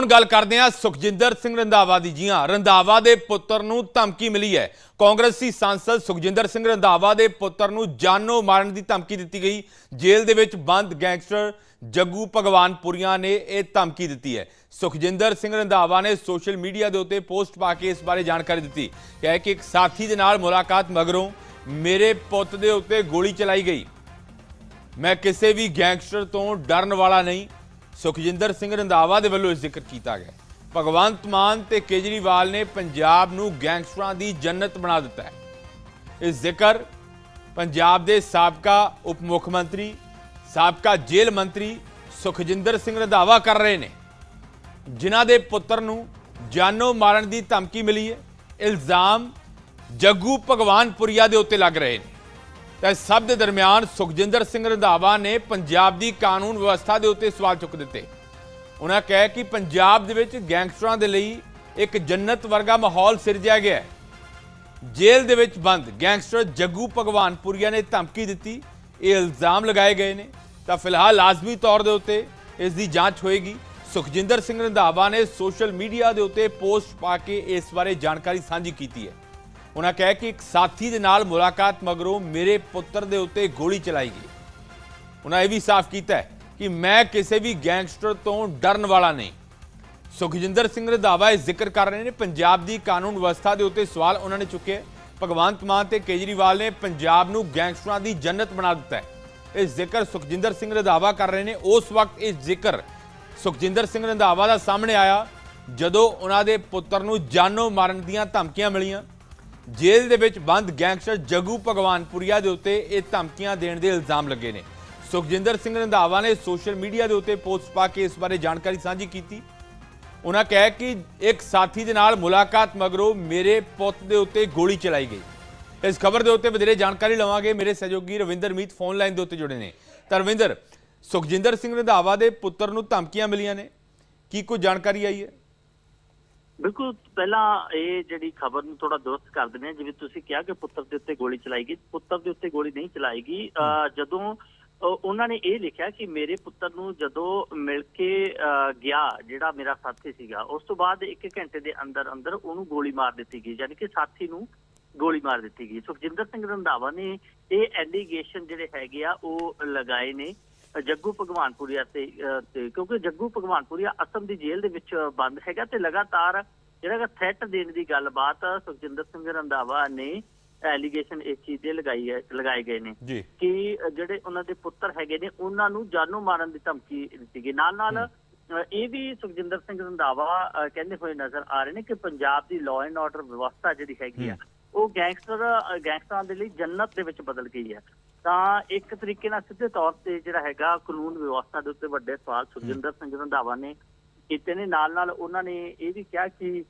ਹੁਣ ਗੱਲ ਕਰਦੇ ਹਾਂ ਸੁਖਜਿੰਦਰ ਸਿੰਘ ਰੰਧਾਵਾ ਦੀ। ਜੀ ਹਾਂ ਰੰਧਾਵਾ ਦੇ ਪੁੱਤਰ ਨੂੰ ਧਮਕੀ ਮਿਲੀ ਹੈ। ਕਾਂਗਰਸੀ ਸਾਂਸਦ ਸੁਖਜਿੰਦਰ ਸਿੰਘ ਰੰਧਾਵਾ ਦੇ ਪੁੱਤਰ ਨੂੰ ਜਾਨੋਂ ਮਾਰਨ ਦੀ ਧਮਕੀ ਦਿੱਤੀ ਗਈ। ਜੇਲ੍ਹ ਦੇ ਵਿੱਚ ਬੰਦ ਗੈਂਗਸਟਰ ਜੱਗੂ ਭਗਵਾਨਪੁਰੀਆ ਨੇ ਇਹ ਧਮਕੀ ਦਿੱਤੀ ਹੈ। ਸੁਖਜਿੰਦਰ ਸਿੰਘ ਰੰਧਾਵਾ ਨੇ ਸੋਸ਼ਲ ਮੀਡੀਆ ਦੇ ਉੱਤੇ ਪੋਸਟ ਪਾ ਕੇ ਇਸ ਬਾਰੇ ਜਾਣਕਾਰੀ ਦਿੱਤੀ। ਕਿਹਾ ਕਿ ਇੱਕ ਸਾਥੀ ਦੇ ਨਾਲ ਮੁਲਾਕਾਤ ਮਗਰੋਂ ਮੇਰੇ ਪੁੱਤ ਦੇ ਉੱਤੇ ਗੋਲੀ ਚਲਾਈ ਗਈ। ਮੈਂ ਕਿਸੇ ਵੀ ਗੈਂਗਸਟਰ ਤੋਂ ਡਰਨ ਵਾਲਾ ਨਹੀਂ। ਸੁਖਜਿੰਦਰ ਸਿੰਘ ਰੰਧਾਵਾ ਦੇ ਵੱਲੋਂ ਇਹ ਜ਼ਿਕਰ ਕੀਤਾ ਗਿਆ। ਭਗਵੰਤ ਮਾਨ ਤੇ ਕੇਜਰੀਵਾਲ ਨੇ ਪੰਜਾਬ ਨੂੰ ਗੈਂਗਸਟਰਾਂ ਦੀ ਜੰਨਤ ਬਣਾ ਦਿੱਤਾ ਹੈ। ਇਹ ਜ਼ਿਕਰ ਪੰਜਾਬ ਦੇ ਸਾਬਕਾ ਉਪ ਮੁੱਖ ਮੰਤਰੀ ਸਾਬਕਾ ਜੇਲ੍ਹ ਮੰਤਰੀ ਸੁਖਜਿੰਦਰ ਸਿੰਘ ਰੰਧਾਵਾ ਕਰ ਰਹੇ ਨੇ। ਜਿਨ੍ਹਾਂ ਦੇ ਪੁੱਤਰ ਨੂੰ ਜਾਨੋਂ ਮਾਰਨ ਦੀ ਧਮਕੀ ਮਿਲੀ ਹੈ। ਇਲਜ਼ਾਮ ਜੱਗੂ ਭਗਵਾਨਪੁਰੀਆ ਦੇ ਉੱਤੇ ਲੱਗ ਰਹੇ ਨੇ। ਤਾਂ ਇਸ ਸਭ ਦੇ ਦਰਮਿਆਨ ਸੁਖਜਿੰਦਰ ਸਿੰਘ ਰੰਧਾਵਾ ਨੇ ਪੰਜਾਬ ਦੀ ਕਾਨੂੰਨ ਵਿਵਸਥਾ ਦੇ ਉੱਤੇ ਸਵਾਲ ਚੁੱਕ ਦਿੱਤੇ। ਉਹਨਾਂ ਕਹਿ ਕਿ ਪੰਜਾਬ ਦੇ ਵਿੱਚ ਗੈਂਗਸਟਰਾਂ ਦੇ ਲਈ ਇੱਕ ਜੰਨਤ ਵਰਗਾ ਮਾਹੌਲ ਸਿਰਜਿਆ ਗਿਆ ਹੈ। ਜੇਲ੍ਹ ਦੇ ਵਿੱਚ ਬੰਦ, ਗੈਂਗਸਟਰ ਜੱਗੂ ਭਗਵਾਨਪੁਰੀਆ ਨੇ ਧਮਕੀ ਦਿੱਤੀ। ਇਹ ਇਲਜ਼ਾਮ ਲਗਾਏ ਗਏ ਨੇ। ਤਾਂ ਫਿਲਹਾਲ ਲਾਜ਼ਮੀ ਤੌਰ ਦੇ ਉੱਤੇ ਇਸ ਦੀ ਜਾਂਚ ਹੋਏਗੀ। ਸੁਖਜਿੰਦਰ ਸਿੰਘ ਰੰਧਾਵਾ ਨੇ ਸੋਸ਼ਲ ਮੀਡੀਆ ਦੇ ਉੱਤੇ ਪੋਸਟ ਪਾ ਕੇ ਇਸ ਬਾਰੇ ਜਾਣਕਾਰੀ ਸਾਂਝੀ ਕੀਤੀ ਹੈ। ਉਹਨਾਂ ਕਹਿ ਕਿ ਇੱਕ ਸਾਥੀ ਦੇ ਨਾਲ ਮੁਲਾਕਾਤ ਮਗਰੋਂ ਮੇਰੇ ਪੁੱਤਰ ਦੇ ਉੱਤੇ ਗੋਲੀ ਚਲਾਈ ਗਈ। ਉਹਨਾਂ ਇਹ ਵੀ ਸਾਫ਼ ਕੀਤਾ ਕਿ ਮੈਂ ਕਿਸੇ ਵੀ ਗੈਂਗਸਟਰ ਤੋਂ ਡਰਨ ਵਾਲਾ ਨਹੀਂ। ਸੁਖਜਿੰਦਰ ਸਿੰਘ ਰਧਾਵਾ ਇਹ ਜ਼ਿਕਰ ਕਰ ਰਹੇ ਨੇ, ਪੰਜਾਬ ਦੀ ਕਾਨੂੰਨ ਵਿਵਸਥਾ ਦੇ ਉੱਤੇ ਸਵਾਲ ਉਹਨਾਂ ਨੇ ਚੁੱਕੇ। ਭਗਵੰਤ ਮਾਨ ਤੇ ਕੇਜਰੀਵਾਲ ਨੇ ਪੰਜਾਬ ਨੂੰ ਗੈਂਗਸਟਰਾਂ ਦੀ ਜੰਨਤ ਬਣਾ ਦਿੱਤਾ ਹੈ। ਇਹ ਜ਼ਿਕਰ ਸੁਖਜਿੰਦਰ ਸਿੰਘ ਰੰਧਾਵਾ ਕਰ ਰਹੇ ਨੇ। ਉਸ ਵਕਤ ਇਹ ਜ਼ਿਕਰ ਸੁਖਜਿੰਦਰ ਸਿੰਘ ਰੰਧਾਵਾ ਦਾ ਸਾਹਮਣੇ ਆਇਆ, ਜਦੋਂ ਉਹਨਾਂ ਦੇ ਪੁੱਤਰ ਨੂੰ ਜਾਨੋਂ ਮਾਰਨ ਦੀਆਂ ਧਮਕੀਆਂ ਮਿਲੀਆਂ। ਜੇਲ੍ਹ ਦੇ ਵਿੱਚ ਬੰਦ ਗੈਂਗਸਟਰ ਜਗੂ ਭਗਵਾਨਪੁਰੀਆ ਦੇ ਉੱਤੇ ਇਹ ਧਮਕੀਆਂ ਦੇਣ ਦੇ ਇਲਜ਼ਾਮ ਲੱਗੇ ਨੇ। ਸੁਖਜਿੰਦਰ ਸਿੰਘ ਰੰਧਾਵਾ ਨੇ ਸੋਸ਼ਲ ਮੀਡੀਆ ਦੇ ਉੱਤੇ ਪੋਸਟ ਪਾ ਕੇ ਇਸ ਬਾਰੇ ਜਾਣਕਾਰੀ ਸਾਂਝੀ ਕੀਤੀ। ਉਹਨਾਂ ਕਹਿ ਕਿ ਇੱਕ ਸਾਥੀ ਦੇ ਨਾਲ ਮੁਲਾਕਾਤ ਮਗਰੋਂ ਮੇਰੇ ਪੁੱਤ ਦੇ ਉੱਤੇ ਗੋਲੀ ਚਲਾਈ ਗਈ। ਇਸ ਖਬਰ ਦੇ ਉੱਤੇ ਵਧੇਰੇ ਜਾਣਕਾਰੀ ਲਵਾਂਗੇ। ਮੇਰੇ ਸਹਿਯੋਗੀ ਰਵਿੰਦਰ ਮੀਤ ਫੋਨ ਲਾਈਨ ਦੇ ਉੱਤੇ ਜੁੜੇ ਨੇ। ਤਾਂ ਰਵਿੰਦਰ, ਸੁਖਜਿੰਦਰ ਸਿੰਘ ਰੰਧਾਵਾ ਦੇ ਪੁੱਤਰ ਨੂੰ ਧਮਕੀਆਂ ਮਿਲੀਆਂ ਨੇ। ਕੀ ਕੋਈ ਜਾਣਕਾਰੀ ਆਈ ਹੈ? ਬਿਲਕੁਲ ਪਹਿਲਾਂ ਇਹ ਜਿਹੜੀ ਖਬਰ ਨੂੰ ਥੋੜਾ ਦੁਰਸਤ ਕਰ ਦਿੰਦੇ ਹਾਂ ਜਿਵੇਂ ਤੁਸੀਂ ਕਿਹਾ ਕਿ ਪੁੱਤਰ ਦੇ ਉੱਤੇ ਗੋਲੀ ਚਲਾਈ ਗਈ। ਪੁੱਤਰ ਦੇ ਉੱਤੇ ਗੋਲੀ ਨਹੀਂ ਚਲਾਈ ਗਈ। ਜਦੋਂ ਉਹਨਾਂ ਨੇ ਇਹ ਲਿਖਿਆ ਕਿ ਮੇਰੇ ਪੁੱਤਰ ਨੂੰ ਜਦੋਂ ਮਿਲ ਕੇ ਗਿਆ ਜਿਹੜਾ ਮੇਰਾ ਸਾਥੀ ਸੀਗਾ ਉਸ ਤੋਂ ਬਾਅਦ 1 ਘੰਟੇ ਦੇ ਅੰਦਰ ਅੰਦਰ ਉਹਨੂੰ ਗੋਲੀ ਮਾਰ ਦਿੱਤੀ ਗਈ। ਯਾਨੀ ਕਿ ਸਾਥੀ ਨੂੰ ਗੋਲੀ ਮਾਰ ਦਿੱਤੀ ਗਈ। ਸੁਖਜਿੰਦਰ ਸਿੰਘ ਰੰਧਾਵਾ ਨੇ ਇਹ ਐਲੀਗੇਸ਼ਨ ਜਿਹੜੇ ਹੈਗੇ ਆ ਉਹ ਲਗਾਏ ਨੇ। ਜੱਗੂ ਭਗਵਾਨਪੁਰੀਆ ਤੇ ਕਿਉਂਕਿ ਜੱਗੂ ਭਗਵਾਨਪੁਰੀਆ ਅਸਮ ਦੀ ਜੇਲ੍ਹ ਦੇ ਵਿੱਚ ਬੰਦ ਹੈਗਾ ਤੇ ਲਗਾਤਾਰ ਜਿਹੜਾ ਥ੍ਰੈਟ ਦੇਣ ਦੀ ਗੱਲਬਾਤ ਸੁਖਜਿੰਦਰ ਸਿੰਘ ਰੰਧਾਵਾ ਨੇ ਐਲੀਗੇਸ਼ਨ ਇਸ ਚੀਜ਼ ਦੇ ਲਗਾਈ ਹੈ ਲਗਾਏ ਗਏ ਨੇ ਕਿ ਜਿਹੜੇ ਉਹਨਾਂ ਦੇ ਪੁੱਤਰ ਹੈਗੇ ਨੇ ਉਹਨਾਂ ਨੂੰ ਜਾਨੋਂ ਮਾਰਨ ਦੀ ਧਮਕੀ ਦਿੱਤੀ ਗਈ। ਨਾਲ ਨਾਲ ਇਹ ਵੀ ਸੁਖਜਿੰਦਰ ਸਿੰਘ ਰੰਧਾਵਾ ਕਹਿੰਦੇ ਹੋਏ ਨਜ਼ਰ ਆ ਰਹੇ ਨੇ ਕਿ ਪੰਜਾਬ ਦੀ ਲਾਅ ਐਂਡ ਆਰਡਰ ਵਿਵਸਥਾ ਜਿਹੜੀ ਹੈਗੀ ਆ ਉਹ ਗੈਂਗਸਟਰ ਗੈਂਗਸਟਰਾਂ ਦੇ ਲਈ ਜੰਨਤ ਦੇ ਵਿੱਚ ਬਦਲ ਗਈ ਹੈ। ਤਾਂ ਇੱਕ ਤਰੀਕੇ ਨਾਲ ਸਿੱਧੇ ਤੌਰ ਤੇ ਜਿਹੜਾ ਹੈਗਾ ਕਾਨੂੰਨ ਵਿਵਸਥਾ ਦੇ ਉੱਤੇ ਵੱਡੇ ਸਵਾਲ ਸੁਖਜਿੰਦਰ ਸਿੰਘ ਰੰਧਾਵਾ ਨੇ ਕੀਤੇ ਨੇ। ਨਾਲ ਨਾਲ ਉਹਨਾਂ ਨੇ ਇਹ ਵੀ ਕਿਹਾ ਕਿ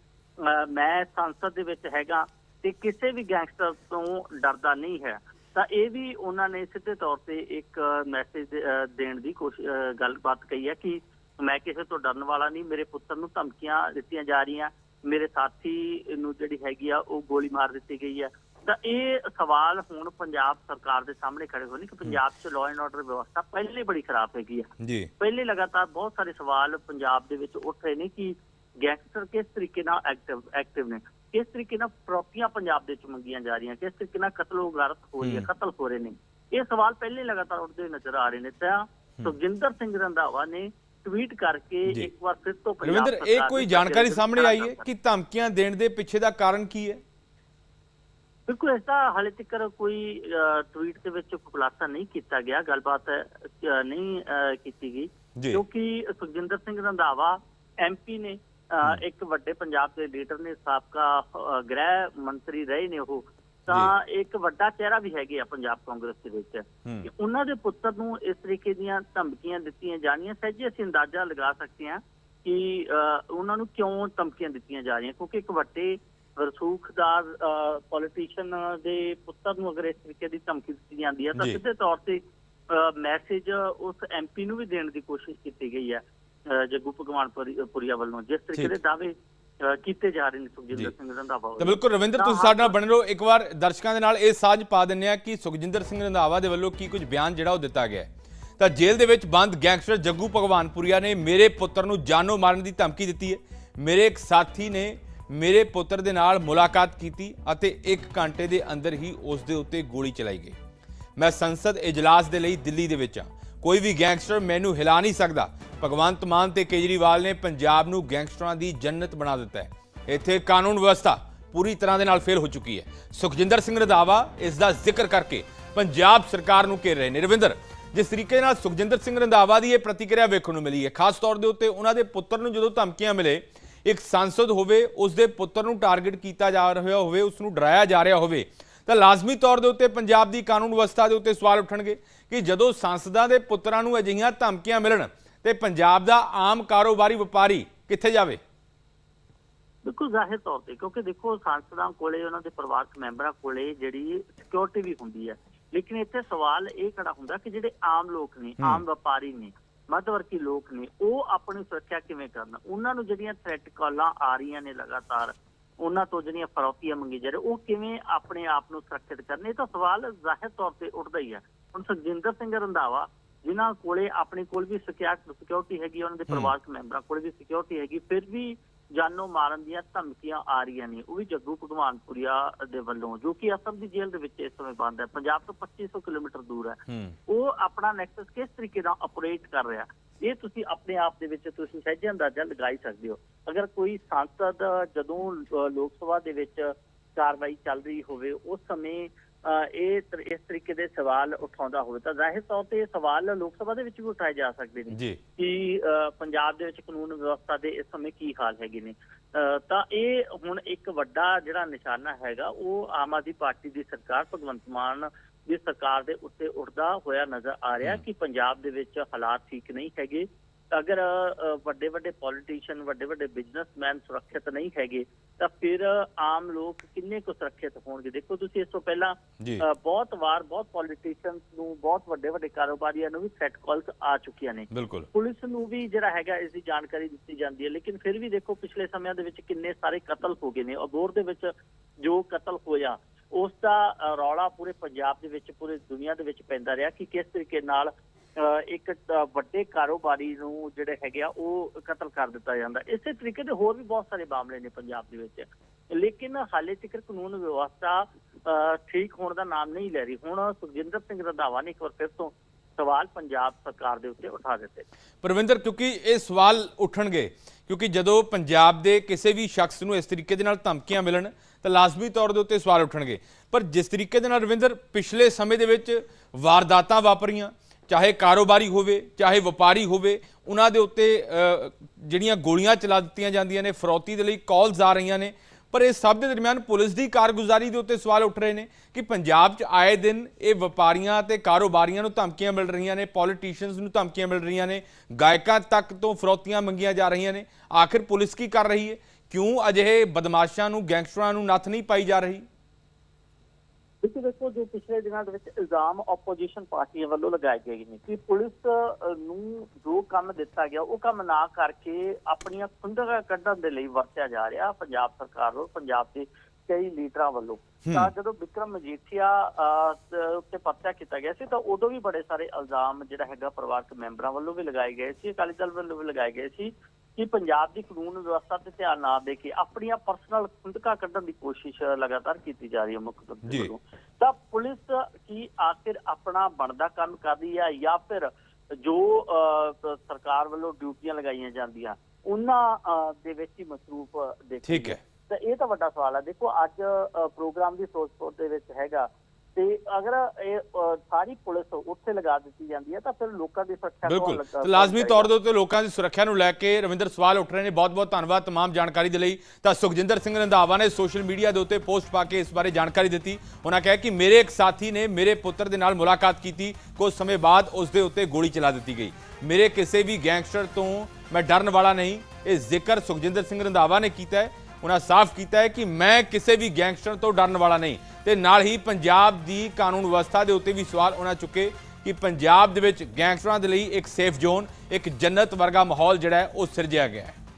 ਮੈਂ ਸੰਸਦ ਦੇ ਵਿੱਚ ਹੈਗਾ ਤੇ ਕਿਸੇ ਵੀ ਗੈਂਗਸਟਰ ਤੋਂ ਡਰਦਾ ਨਹੀਂ ਹੈ। ਤਾਂ ਇਹ ਵੀ ਉਹਨਾਂ ਨੇ ਸਿੱਧੇ ਤੌਰ ਤੇ ਇੱਕ ਮੈਸੇਜ ਦੇਣ ਦੀ ਕੋਸ਼ਿਸ਼ ਗੱਲਬਾਤ ਕਹੀ ਹੈ ਕਿ ਮੈਂ ਕਿਸੇ ਤੋਂ ਡਰਨ ਵਾਲਾ ਨਹੀਂ, ਮੇਰੇ ਪੁੱਤਰ ਨੂੰ ਧਮਕੀਆਂ ਦਿੱਤੀਆਂ ਜਾ ਰਹੀਆਂ। ਮੇਰੇ ਸਾਥੀ ਨੂੰ ਜਿਹੜੀ ਹੈਗੀ ਆ, ਉਹ ਗੋਲੀ ਮਾਰ ਦਿੱਤੀ ਗਈ ਹੈ। ਤਾਂ ਇਹ ਸਵਾਲ ਹੁਣ ਪੰਜਾਬ ਸਰਕਾਰ ਦੇ ਸਾਹਮਣੇ ਖੜੇ ਨੇ ਕਿ ਪੰਜਾਬ 'ਚ ਲਾਅ ਐਂਡ ਆਰਡਰ ਵਿਵਸਥਾ ਪਹਿਲੇ ਬੜੀ ਖਰਾਬ ਹੈਗੀ ਆ। ਜੀ। ਪਹਿਲੇ ਲਗਾਤਾਰ ਬਹੁਤ ਸਾਰੇ ਸਵਾਲ ਪੰਜਾਬ ਦੇ ਵਿੱਚ ਉੱਠ ਰਹੇ ਨੇ ਕਿ ਗੈਂਗਸਟਰ ਕਿਸ ਤਰੀਕੇ ਨਾਲ ਐਕਟਿਵ ਐਕਟਿਵ ਨੇ? ਕਿਸ ਤਰੀਕੇ ਨਾਲ ਪ੍ਰੋਪਰਟੀਆਂ ਪੰਜਾਬ ਦੇ ਵਿੱਚ ਮੰਗੀਆਂ ਜਾ ਰਹੀਆਂ? ਕਿਸ ਤਰੀਕੇ ਨਾਲ ਕਤਲੋ ਗਾਰਤ ਹੋ ਰਹੀ ਹੈ। ਕਤਲ ਹੋ ਰਹੇ ਨੇ? ਇਹ ਸਵਾਲ ਪਹਿਲੇ ਲਗਾਤਾਰ ਉੱਠਦੇ ਨਜ਼ਰ ਆ ਰਹੇ ਨੇ। ਤਾਂ ਸੁਖਜਿੰਦਰ ਸਿੰਘ ਰੰਧਾਵਾ ਨੇ ਟਵੀਟ ਕਰਕੇ। ਇੱਕ ਵਾਰ ਫਿਰ ਤੋਂ ਪੰਜਾਬ ਰਵਿੰਦਰ ਇਹ ਸਰਕਾਰ ਕੋਈ ਜਾਣਕਾਰੀ ਸਾਹਮਣੇ ਆਈ ਹੈ ਕਿ ਧਮਕੀਆਂ ਦੇਣ ਦੇ ਪਿੱਛੇ ਦਾ ਕਾਰਨ ਕੀ ਹੈ? ਬਿਲਕੁਲ ਇਸ ਦਾ ਹਾਲੇ ਤੱਕ ਕੋਈ ਟਵੀਟ ਦੇ ਵਿੱਚ ਖੁਲਾਸਾ ਨਹੀਂ ਕੀਤਾ ਗਿਆ ਗੱਲਬਾਤ ਨਹੀਂ ਕੀਤੀ ਗਈ। ਕਿਉਂਕਿ ਸੁਖਜਿੰਦਰ ਸਿੰਘ ਰੰਧਾਵਾ ਐਮਪੀ ਨੇ ਇੱਕ ਵੱਡੇ ਪੰਜਾਬ ਦੇ ਲੀਡਰ ਨੇ ਸਾਬਕਾ ਗ੍ਰਹਿ ਮੰਤਰੀ ਰਹੇ ਨੇ ਉਹ। ਤਾਂ ਇੱਕ ਵੱਡਾ ਚਿਹਰਾ ਵੀ ਹੈਗੇ ਆ ਪੰਜਾਬ ਕਾਂਗਰਸ ਦੇ ਵਿੱਚ। ਕਿ ਉਹਨਾਂ ਦੇ ਪੁੱਤਰ ਨੂੰ ਇਸ ਤਰੀਕੇ ਦੀਆਂ ਧਮਕੀਆਂ ਦਿੱਤੀਆਂ ਜਾਣੀਆਂ ਸਹਿਜੇ ਅਸੀਂ ਅੰਦਾਜ਼ਾ ਲਗਾ ਸਕਦੇ ਹਾਂ ਕਿ ਉਹਨਾਂ ਨੂੰ ਕਿਉਂ ਧਮਕੀਆਂ ਦਿੱਤੀਆਂ ਜਾ ਰਹੀਆਂ? ਕਿਉਂਕਿ ਇੱਕ ਵੱਡੇ ਰਸੂਖਦਾਰ ਪੋਲੀਟੀਸ਼ੀਅਨ ਦੇ ਪੁੱਤਰ ਨੂੰ ਅਗਰ ਇਸ ਤਰੀਕੇ ਦੀ ਧਮਕੀ ਦਿੱਤੀ ਜਾਂਦੀ ਹੈ ਤਾਂ। ਸਿੱਧੇ ਤੌਰ ਤੇ ਮੈਸੇਜ ਉਸ ਐਮਪੀ ਨੂੰ ਵੀ ਦੇਣ ਦੀ ਕੋਸ਼ਿਸ਼ ਕੀਤੀ ਗਈ ਹੈ ਜੱਗੂ ਭਗਵਾਨ ਪੁਰੀ- ਪੁਰੀਆ ਵੱਲੋਂ ਜਿਸ ਤਰੀਕੇ। ਦੇ ਦਾਅਵੇ ਕੀਤੇ ਜਾ ਰਹੇ ਨੇ ਸੁਖਜਿੰਦਰ। ਸਿੰਘ ਰੰਧਾਵਾ ਤਾਂ ਬਿਲਕੁਲ ਰਵਿੰਦਰ ਤੁਸੀਂ ਸਾਡੇ ਨਾਲ ਬਣੇ ਰਹੋ ਇੱਕ ਵਾਰ ਦਰਸ਼ਕਾਂ ਦੇ ਨਾਲ ਇਹ ਸਾਂਝ ਪਾ ਦਿੰਨੇ ਆ ਕਿ ਸੁਖਜਿੰਦਰ ਸਿੰਘ ਰੰਧਾਵਾ ਦੇ ਵੱਲੋਂ ਕੀ ਕੁਝ ਬਿਆਨ ਜਿਹੜਾ ਉਹ ਦਿੱਤਾ ਗਿਆ ਤਾਂ ਜੇਲ੍ਹ ਦੇ ਵਿੱਚ ਬੰਦ ਗੈਂਗਸਟਰ ਜੱਗੂ ਭਗਵਾਨਪੁਰੀਆ ਨੇ ਮੇਰੇ ਪੁੱਤਰ ਨੂੰ ਜਾਨੋਂ ਮਾਰਨ ਦੀ ਧਮਕੀ ਦਿੱਤੀ ਹੈ ਮੇਰੇ ਇੱਕ ਸਾਥੀ ਨੇ ਮੇਰੇ ਪੁੱਤਰ ਦੇ ਨਾਲ ਮੁਲਾਕਾਤ ਕੀਤੀ ਅਤੇ 1 ਘੰਟੇ ਦੇ ਅੰਦਰ ਹੀ ਉਸ ਦੇ ਉੱਤੇ ਗੋਲੀ ਚਲਾਈ ਗਈ। ਮੈਂ ਸੰਸਦ ਇਜਲਾਸ ਦੇ ਲਈ ਦਿੱਲੀ ਦੇ ਵਿੱਚ ਹਾਂ। ਕੋਈ ਵੀ ਗੈਂਗਸਟਰ ਮੈਨੂੰ ਹਿਲਾ ਨਹੀਂ ਸਕਦਾ। ਭਗਵੰਤ ਮਾਨ ਤੇ ਕੇਜਰੀਵਾਲ ਨੇ ਪੰਜਾਬ ਨੂੰ ਗੈਂਗਸਟਰਾਂ ਦੀ ਜੰਨਤ ਬਣਾ ਦਿੱਤਾ ਹੈ। ਇੱਥੇ ਕਾਨੂੰਨ ਵਿਵਸਥਾ ਪੂਰੀ ਤਰ੍ਹਾਂ ਦੇ ਨਾਲ ਫੇਲ ਹੋ ਚੁੱਕੀ ਹੈ। ਸੁਖਜਿੰਦਰ ਸਿੰਘ ਰੰਧਾਵਾ ਇਸ ਦਾ ਜ਼ਿਕਰ ਕਰਕੇ ਪੰਜਾਬ ਸਰਕਾਰ ਨੂੰ ਘੇਰ ਰਹੇ ਨੇ। ਰਵਿੰਦਰ, ਜਿਸ ਤਰੀਕੇ ਨਾਲ ਸੁਖਜਿੰਦਰ ਸਿੰਘ ਰੰਧਾਵਾ ਦੀ ਇਹ ਪ੍ਰਤੀਕਿਰਿਆ ਵੇਖਣ ਨੂੰ ਮਿਲੀ ਹੈ, ਖਾਸ ਤੌਰ ਦੇ ਉੱਤੇ ਉਹਨਾਂ ਦੇ ਪੁੱਤਰ ਨੂੰ ਜਦੋਂ ਧਮਕੀਆਂ ਮਿਲੇ ਇੱਕ ਸੰਸਦ ਹੋਵੇ ਉਸ ਦੇ ਪੁੱਤਰ ਨੂੰ ਟਾਰਗੇਟ ਕੀਤਾ ਜਾ ਰਿਹਾ ਹੋਵੇ ਉਸ ਨੂੰ ਡਰਾਇਆ ਜਾ ਰਿਹਾ ਹੋਵੇ ਤਾਂ ਲਾਜ਼ਮੀ ਤੌਰ ਦੇ ਉੱਤੇ ਪੰਜਾਬ ਦੀ ਕਾਨੂੰਨ ਵਿਵਸਥਾ ਦੇ ਉੱਤੇ ਸਵਾਲ ਉੱਠਣਗੇ ਕਿ ਜਦੋਂ ਸੰਸਦਾਂ ਦੇ ਪੁੱਤਰਾਂ ਨੂੰ ਅਜਿਹੀਆਂ ਧਮਕੀਆਂ ਮਿਲਣ ਤੇ ਪੰਜਾਬ ਦਾ ਆਮ ਕਾਰੋਬਾਰੀ ਵਪਾਰੀ ਕਿੱਥੇ ਜਾਵੇ? ਬਿਲਕੁਲ ਜ਼ਾਹਿਰ ਤੌਰ ਤੇ ਕਿਉਂਕਿ ਦੇਖੋ ਸੰਸਦਾਂ ਕੋਲੇ ਉਹਨਾਂ ਦੇ ਪਰਿਵਾਰਕ ਮੈਂਬਰਾਂ ਕੋਲੇ ਜਿਹੜੀ ਸਿਕਿਉਰਿਟੀ ਵੀ ਹੁੰਦੀ ਹੈ। ਲੇਕਿਨ ਇੱਥੇ ਸਵਾਲ ਇਹ ਖੜਾ ਹੁੰਦਾ ਕਿ ਜਿਹੜੇ ਆਮ ਲੋਕ ਨੇ ਆਮ ਵਪਾਰੀ ਨੇ ਮੱਧਵਰਗੀ ਲੋਕ ਨੇ ਉਹ ਆਪਣੀ ਸੁਰੱਖਿਆ ਕਿਵੇਂ ਕਰਨ? ਉਹਨਾਂ ਨੂੰ ਜਿਹੜੀਆਂ ਥ੍ਰੈਟ ਕਾਲਾਂ ਆ ਰਹੀਆਂ ਨੇ ਲਗਾਤਾਰ ਉਹਨਾਂ ਤੋਂ ਜਿਹੜੀਆਂ ਫਰੌਤੀਆਂ ਮੰਗੀ ਜਾ ਰਹੀਆਂ ਉਹ ਕਿਵੇਂ ਆਪਣੇ ਆਪ ਨੂੰ ਸੁਰੱਖਿਅਤ ਕਰਨ? ਇਹ ਤਾਂ ਸਵਾਲ ਜ਼ਾਹਿਰ ਤੌਰ ਤੇ ਉੱਠਦਾ ਹੀ ਹੈ ਹੁਣ ਸੁਖਜਿੰਦਰ ਸਿੰਘ ਰੰਧਾਵਾ ਜਿਨ੍ਹਾਂ ਕੋਲੇ ਆਪਣੇ ਕੋਲ ਵੀ ਸਿਕਿਉਰਿਟੀ ਹੈਗੀ ਉਹਨਾਂ ਦੇ ਪਰਿਵਾਰਕ ਮੈਂਬਰਾਂ ਕੋਲ ਵੀ ਸਿਕਿਉਰਿਟੀ ਹੈਗੀ ਫਿਰ ਵੀ ਜਾਨੋਂ ਮਾਰਨ ਦੀਆਂ ਧਮਕੀਆਂ ਆ ਰਹੀਆਂ ਨੇ। ਉਹ ਵੀ ਜੱਗੂ ਭਗਵਾਨਪੁਰੀਆ ਦੇ ਵੱਲੋਂ ਜੋ ਕਿ ਅਸਮ ਦੀ ਜੇਲ੍ਹ ਦੇ ਵਿੱਚ ਇਸ ਸਮੇਂ ਬੰਦ ਹੈ। ਪੰਜਾਬ ਤੋਂ 2500 ਕਿਲੋਮੀਟਰ ਦੂਰ ਹੈ। ਉਹ ਆਪਣਾ ਨੈਕਸਸ ਕਿਸ ਤਰੀਕੇ ਨਾਲ ਆਪਰੇਟ ਕਰ ਰਿਹਾ? ਇਹ ਤੁਸੀਂ ਆਪਣੇ ਆਪ ਦੇ ਵਿੱਚ ਤੁਸੀਂ ਸਹਿਜੇ ਅੰਦਾਜ਼ਾ ਲਗਾ ਹੀ ਸਕਦੇ ਹੋ। ਅਗਰ ਕੋਈ ਸੰਸਦ ਜਦੋਂ ਲੋਕ ਸਭਾ ਦੇ ਵਿੱਚ ਕਾਰਵਾਈ ਚੱਲ ਰਹੀ ਹੋਵੇ ਉਸ ਸਮੇਂ ਇਹ ਇਸ ਤਰੀਕੇ ਦੇ ਸਵਾਲ ਉਠਾਉਂਦਾ ਹੋਵੇ ਤਾਂ ਜ਼ਾਹਿਰ ਤੌਰ ਤੇ ਇਹ ਸਵਾਲ ਲੋਕ ਸਭਾ ਦੇ ਵਿੱਚ ਵੀ ਉਠਾਏ ਜਾ ਸਕਦੇ ਨੇ ਕਿ ਪੰਜਾਬ ਦੇ ਵਿੱਚ ਕਾਨੂੰਨ ਵਿਵਸਥਾ ਦੇ ਇਸ ਸਮੇਂ ਕੀ ਹਾਲ ਹੈਗੇ ਨੇ। ਤਾਂ ਇਹ ਹੁਣ ਇੱਕ ਵੱਡਾ ਜਿਹੜਾ ਨਿਸ਼ਾਨਾ ਹੈਗਾ ਉਹ ਆਮ ਆਦਮੀ ਪਾਰਟੀ ਦੀ ਸਰਕਾਰ ਭਗਵੰਤ ਮਾਨ ਦੀ ਸਰਕਾਰ ਦੇ ਉੱਤੇ ਉੱਠਦਾ ਹੋਇਆ ਨਜ਼ਰ ਆ ਰਿਹਾ ਕਿ ਪੰਜਾਬ ਦੇ ਵਿੱਚ ਹਾਲਾਤ ਠੀਕ ਨਹੀਂ ਹੈਗੇ। ਅਗਰ ਵੱਡੇ ਵੱਡੇ ਪੋਲੀਟੀਸ਼ੀਅਨ ਵੱਡੇ ਵੱਡੇ ਬਿਜ਼ਨਸਮੈਨ ਸੁਰੱਖਿਅਤ ਨਹੀਂ ਹੈਗੇ ਤਾਂ ਫਿਰ ਆਮ ਲੋਕ ਕਿੰਨੇ ਕੁ ਸੁਰੱਖਿਅਤ ਹੋਣਗੇ? ਦੇਖੋ ਤੁਸੀਂ ਇਸ ਤੋਂ ਪਹਿਲਾਂ ਬਹੁਤ ਵਾਰ ਬਹੁਤ ਪੋਲੀਟੀਸ਼ੀਅਨਸ ਨੂੰ ਬਹੁਤ ਵੱਡੇ ਵੱਡੇ ਕਾਰੋਬਾਰੀਆਂ ਨੂੰ ਵੀ ਥ੍ਰੈਟ ਕਾਲਸ ਆ ਚੁੱਕੀਆਂ ਨੇ। ਪੁਲਿਸ ਨੂੰ ਵੀ ਜਿਹੜਾ ਹੈਗਾ ਇਸ ਦੀ ਜਾਣਕਾਰੀ ਦਿੱਤੀ ਜਾਂਦੀ ਹੈ। ਲੇਕਿਨ ਫਿਰ ਵੀ ਦੇਖੋ ਪਿਛਲੇ ਸਮਿਆਂ ਦੇ ਵਿੱਚ ਕਿੰਨੇ ਸਾਰੇ ਕਤਲ ਹੋ ਗਏ ਨੇ। ਅਬੋਰ ਦੇ ਵਿੱਚ ਜੋ ਕਤਲ ਹੋਇਆ ਉਸ ਦਾ ਰੌਲਾ ਪੂਰੇ ਪੰਜਾਬ ਦੇ ਵਿੱਚ ਪੂਰੇ ਦੁਨੀਆ ਦੇ ਵਿੱਚ ਪੈਂਦਾ ਰਿਹਾ ਕਿ ਕਿਸ ਤਰੀਕੇ ਨਾਲ ਇੱਕ ਵੱਡੇ ਕਾਰੋਬਾਰੀ ਨੂੰ ਜਿਹੜੇ ਹੈਗੇ ਆ ਉਹ ਕਤਲ ਕਰ ਦਿੱਤਾ ਜਾਂਦਾ। ਇਸੇ ਤਰੀਕੇ ਦੇ ਹੋਰ ਵੀ ਬਹੁਤ ਸਾਰੇ ਮਾਮਲੇ ਨੇ ਪੰਜਾਬ ਦੇ ਵਿੱਚ। ਲੇਕਿਨ ਹਾਲੇ ਤੱਕ ਕਾਨੂੰਨ ਵਿਵਸਥਾ ਅ, ਠੀਕ ਹੋਣ ਦਾ ਨਾਮ ਨਹੀਂ ਲੈ ਰਹੀ। ਹੁਣ ਸੁਖਜਿੰਦਰ ਸਿੰਘ ਰੰਧਾਵਾ ਨੇ ਇੱਕ ਵਾਰ ਫਿਰ ਤੋਂ ਸਵਾਲ ਪੰਜਾਬ ਸਰਕਾਰ ਦੇ ਉੱਤੇ ਉਠਾ ਦਿੱਤੇ। ਪਰਵਿੰਦਰ ਕਿਉਂਕਿ ਇਹ ਸਵਾਲ ਉੱਠਣਗੇ ਕਿਉਂਕਿ ਜਦੋਂ ਪੰਜਾਬ ਦੇ ਕਿਸੇ ਵੀ ਸ਼ਖਸ ਨੂੰ ਇਸ ਤਰੀਕੇ ਦੇ ਨਾਲ ਧਮਕੀਆਂ ਮਿਲਣ ਤਾਂ ਲਾਜ਼ਮੀ ਤੌਰ ਦੇ ਉੱਤੇ ਸਵਾਲ ਉੱਠਣਗੇ। ਪਰ ਜਿਸ ਤਰੀਕੇ ਦੇ ਨਾਲ ਰਵਿੰਦਰ ਪਿਛਲੇ ਸਮੇਂ ਦੇ ਵਿੱਚ ਵਾਰਦਾਤਾਂ ਵਾਪਰੀਆਂ ਚਾਹੇ ਕਾਰੋਬਾਰੀ ਹੋਵੇ, ਚਾਹੇ ਵਪਾਰੀ ਹੋਵੇ, ਉਹਨਾਂ ਦੇ ਉੱਤੇ ਜਿਹੜੀਆਂ ਗੋਲੀਆਂ ਚਲਾ ਦਿੱਤੀਆਂ ਜਾਂਦੀਆਂ ਨੇ, ਫਰੌਤੀ ਦੇ ਲਈ ਕਾਲਸ ਆ ਰਹੀਆਂ ਨੇ। ਪਰ ਇਹ ਸਭ ਦੇ ਦਰਮਿਆਨ ਪੁਲਿਸ ਦੀ ਕਾਰਗੁਜ਼ਾਰੀ ਦੇ ਉੱਤੇ ਸਵਾਲ ਉੱਠ ਰਹੇ ਨੇ ਕਿ ਪੰਜਾਬ 'ਚ ਆਏ ਦਿਨ ਇਹ ਵਪਾਰੀਆਂ ਤੇ ਕਾਰੋਬਾਰੀਆਂ ਨੂੰ ਧਮਕੀਆਂ ਮਿਲ ਰਹੀਆਂ ਨੇ ਪੋਲੀਟੀਸ਼ੀਅਨਸ ਨੂੰ ਧਮਕੀਆਂ ਮਿਲ ਰਹੀਆਂ ਨੇ, ਗਾਇਕਾਂ ਤੱਕ ਤੋਂ ਫਰੌਤੀਆਂ ਮੰਗੀਆਂ ਜਾ ਰਹੀਆਂ ਨੇ। ਆਖਿਰ ਪੁਲਿਸ ਕੀ ਕਰ ਰਹੀ ਹੈ? ਕਿਉਂ ਅਜਿਹੇ ਬਦਮਾਸ਼ਾਂ ਨੂੰ, ਗੈਂਗਸਟਰਾਂ ਨੂੰ ਨੱਥ ਨਹੀਂ ਪਾਈ ਜਾ ਰਹੀ? ਤੁਸੀਂ ਦੇਖੋ ਜੋ ਪਿਛਲੇ ਦਿਨਾਂ ਦੇ ਵਿੱਚ ਇਲਜ਼ਾਮ ਆਪੋਜੀਸ਼ਨ ਪਾਰਟੀਆਂ ਵੱਲੋਂ ਲਗਾਏ ਗਏ ਨੇ ਕਿ ਪੁਲਿਸ ਨੂੰ ਜੋ ਕੰਮ ਦਿੱਤਾ ਗਿਆ ਉਹ ਕੰਮ ਨਾ ਕਰਕੇ ਆਪਣੀਆਂ ਖੁੰਦਕਾਂ ਕੱਢਣ ਦੇ ਲਈ ਵਰਤਿਆ ਜਾ ਰਿਹਾ ਪੰਜਾਬ ਸਰਕਾਰ ਵੱਲੋਂ ਪੰਜਾਬ ਦੇ ਕਈ ਲੀਡਰਾਂ ਵੱਲੋਂ। ਤਾਂ ਜਦੋਂ ਵਿਕਰਮ ਮਜੀਠੀਆ ਉੱਤੇ ਪਰਚਾ ਕੀਤਾ ਗਿਆ ਸੀ ਤਾਂ ਉਦੋਂ ਵੀ ਬੜੇ ਸਾਰੇ ਇਲਜ਼ਾਮ ਜਿਹੜਾ ਹੈਗਾ ਪਰਿਵਾਰਕ ਮੈਂਬਰਾਂ ਵੱਲੋਂ ਵੀ ਲਗਾਏ ਗਏ ਸੀ ਅਕਾਲੀ ਦਲ ਵੱਲੋਂ ਵੀ ਲਗਾਏ ਗਏ ਸੀ। ਕਿ ਪੰਜਾਬ ਦੀ ਕਾਨੂੰਨ ਵਿਵਸਥਾ ਤੇ ਧਿਆਨ ਨਾ ਦੇ ਕੇ ਆਪਣੀਆਂ ਪਰਸਨਲ ਖੁੰਦਕਾਂ ਕੱਢਣ ਦੀ ਕੋਸ਼ਿਸ਼ ਲਗਾਤਾਰ ਕੀਤੀ ਜਾ ਰਹੀ ਹੈ ਮੁੱਖ ਮੰਤਰੀ। ਵੱਲੋਂ ਤਾਂ ਪੁਲਿਸ ਕੀ ਆਖਿਰ ਆਪਣਾ ਬਣਦਾ ਕੰਮ ਕਰਦੀ ਹੈ ਜਾਂ ਫਿਰ ਜੋ ਸਰਕਾਰ ਵੱਲੋਂ ਡਿਊਟੀਆਂ ਲਗਾਈਆਂ ਜਾਂਦੀਆਂ ਉਹਨਾਂ ਦੇ ਵਿੱਚ ਹੀ ਮਸਰੂਫ ਦੇਖੀ ਠੀਕ ਹੈ। ਤਾਂ ਇਹ ਤਾਂ ਵੱਡਾ ਸਵਾਲ ਹੈ ਦੇਖੋ ਅੱਜ ਪ੍ਰੋਗਰਾਮ ਦੀ ਫਿਰੋਜ਼ਪੁਰ ਦੇ ਵਿੱਚ ਹੈਗਾ ਤੇ ਅਗਰ ਇਹ ਸਾਰੀ ਪੁਲਿਸ ਉੱਥੇ ਲਗਾ ਦਿੱਤੀ ਜਾਂਦੀ ਹੈ ਤਾਂ ਫਿਰ ਲੋਕਾਂ ਦੀ ਸੁਰੱਖਿਆ ਬਿਲਕੁਲ। ਲਾਜ਼ਮੀ ਤੌਰ ਦੇ ਉੱਤੇ ਲੋਕਾਂ ਦੀ ਸੁਰੱਖਿਆ ਨੂੰ ਲੈ ਕੇ ਰਵਿੰਦਰ ਸਵਾਲ ਉੱਠ ਰਹੇ ਨੇ। ਬਹੁਤ-ਬਹੁਤ ਧੰਨਵਾਦ ਤਮਾਮ ਜਾਣਕਾਰੀ ਦੇ ਲਈ। ਤਾਂ ਸੁਖਜਿੰਦਰ ਸਿੰਘ ਰੰਧਾਵਾ ਨੇ ਸੋਸ਼ਲ ਮੀਡੀਆ ਦੇ ਉੱਤੇ ਪੋਸਟ ਪਾ ਕੇ ਇਸ ਬਾਰੇ ਜਾਣਕਾਰੀ ਦਿੱਤੀ। ਉਹਨਾਂ ਕਹਿਆ ਕਿ ਮੇਰੇ ਇੱਕ ਸਾਥੀ ਨੇ ਮੇਰੇ ਪੁੱਤਰ ਦੇ ਨਾਲ ਮੁਲਾਕਾਤ ਕੀਤੀ। ਕੁਝ ਸਮੇਂ ਬਾਅਦ ਉਸ ਦੇ ਉੱਤੇ ਗੋਲੀ ਚਲਾ ਦਿੱਤੀ ਗਈ। ਮੇਰੇ ਕਿਸੇ ਵੀ ਗੈਂਗਸਟਰ ਤੋਂ ਮੈਂ ਡਰਨ ਵਾਲਾ ਨਹੀਂ। ਇਹ ਜ਼ਿਕਰ ਸੁਖਜਿੰਦਰ ਸਿੰਘ ਰੰਧਾਵਾ ਨੇ ਕੀਤਾ ਹੈ। ਉਹਨਾਂ ਸਾਫ਼ ਕੀਤਾ ਹੈ ਕਿ ਮੈਂ ਕਿਸੇ ਵੀ ਗੈਂਗਸਟਰ ਤੋਂ ਡਰਨ ਵਾਲਾ ਨਹੀਂ। ਤੇ ਨਾਲ ਹੀ ਪੰਜਾਬ ਦੀ ਕਾਨੂੰਨ ਵਿਵਸਥਾ ਦੇ ਉੱਤੇ ਵੀ ਸਵਾਲ ਉਹਨਾਂ ਚੁੱਕੇ ਕਿ ਪੰਜਾਬ ਦੇ ਵਿੱਚ ਗੈਂਗਸਟਰਾਂ ਦੇ ਲਈ ਇੱਕ ਸੇਫ ਜ਼ੋਨ ਇੱਕ ਜੰਨਤ ਵਰਗਾ ਮਾਹੌਲ ਜਿਹੜਾ ਹੈ, ਉਹ ਸਿਰਜਿਆ ਗਿਆ ਹੈ।